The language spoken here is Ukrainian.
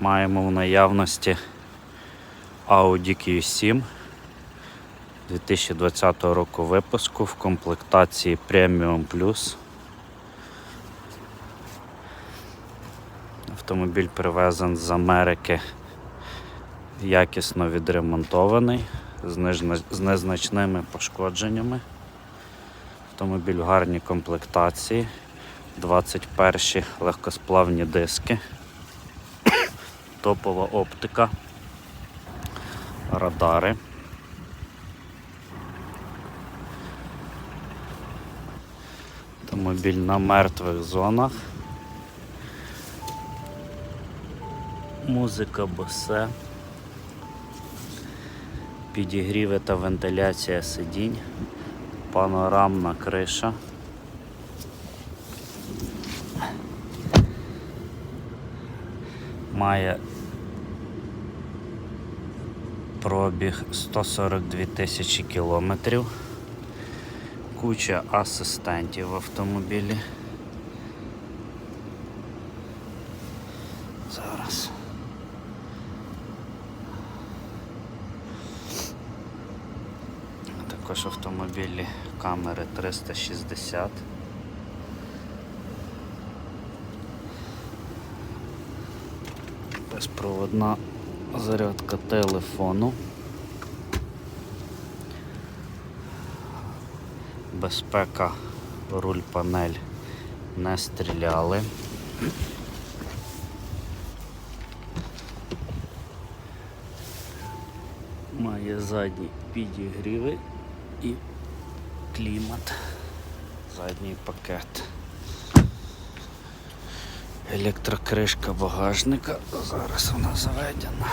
Маємо в наявності Audi Q7 2020 року випуску в комплектації Premium Plus. Автомобіль привезен з Америки якісно відремонтований, з, незначними пошкодженнями. Автомобіль в гарній комплектації, 21 легкосплавні диски, топова оптика, радари. Автомобіль на мертвих зонах. Музика босе. Підігріви та вентиляція сидінь. Панорамна криша. Має пробіг 142 тисячі кілометрів. Куча асистентів в автомобілі. Зараз. Також автомобілі камери 360. Безпроводна зарядка телефону. Безпека, руль панель не стріляли. Має задні підігріви і клімат. Задній пакет. Електрокришка багажника. Зараз вона заведена.